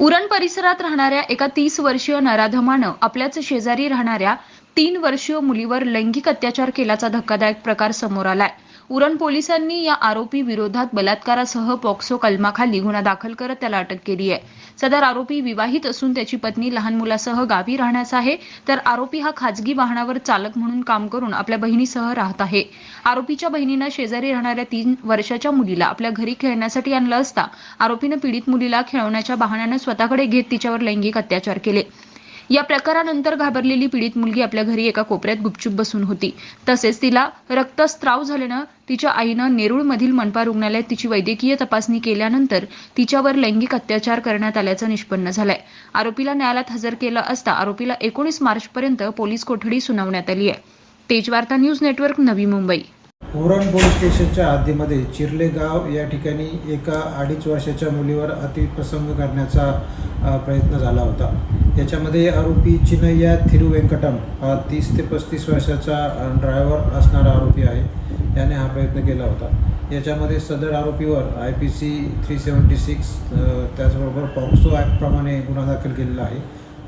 उरण परिसरात राहणाऱ्या एका तीस वर्षीय नराधमानं आपल्याच शेजारी राहणाऱ्या तीन वर्षीय मुलीवर लैंगिक अत्याचार केल्याचा धक्कादायक प्रकार समोर आलाय. उरण पोलिसांनी या आरोपी विरोधात बलात्कारासह पॉक्सो कलमाखाली गुन्हा दाखल करत त्याला अटक केली आहे. सदर आरोपी विवाहित असून त्याची पत्नी लहान मुलासह गावी राहण्याचा आहे. तर आरोपी हा खाजगी वाहनावर चालक म्हणून काम करून आपल्या बहिणीसह राहत आहे. आरोपीच्या बहिणीनं शेजारी राहणाऱ्या तीन वर्षाच्या मुलीला आपल्या घरी खेळण्यासाठी आणलं असता आरोपीनं पीडित मुलीला खेळवण्याच्या बहाण्यानं स्वतःकडे घेत तिच्यावर लैंगिक अत्याचार केले. या प्रकारानंतर घाबरलेली पीडित मुलगी आपल्या घरी एका कोपऱ्यात गुपचूप बसून होती. तसेच तिला रक्तस्त्राव झाल्यानं तिच्या आईनं नेरूळमधील मनपा रुग्णालयात तिची वैद्यकीय तपासणी केल्यानंतर तिच्यावर लैंगिक अत्याचार करण्यात आल्याचं निष्पन्न झालंय. आरोपीला न्यायालयात हजर केलं असता आरोपीला एकोणीस मार्चपर्यंत पोलीस कोठडी सुनावण्यात आली आहे Tejvarta news network Navi Mumbai. Uran police स्टेशनच्या हद्दीमध्ये चिरले गाव या ठिकाणी एका अडीच वर्षाच्या मुलीवर अतिप्रसंग करण्याचा प्रयत्न झाला होता. याच्यामध्ये आरोपी चिनय्या थिरुवेंकटम हा तीस ते पस्तीस वर्षाचा ड्रायव्हर असणारा आरोपी आहे. याने हा प्रयत्न केला होता. याच्यामध्ये सदर आरोपीवर I P C three seventy six त्याचबरोबर पॉक्सो ॲक्टप्रमाणे गुन्हा दाखल केलेला आहे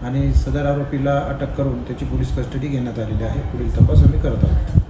आणि सदर आरोपीला अटक करून त्याची पोलीस कस्टडी घेण्यात आलेली आहे. पुढील तपास आम्ही करत आहोत.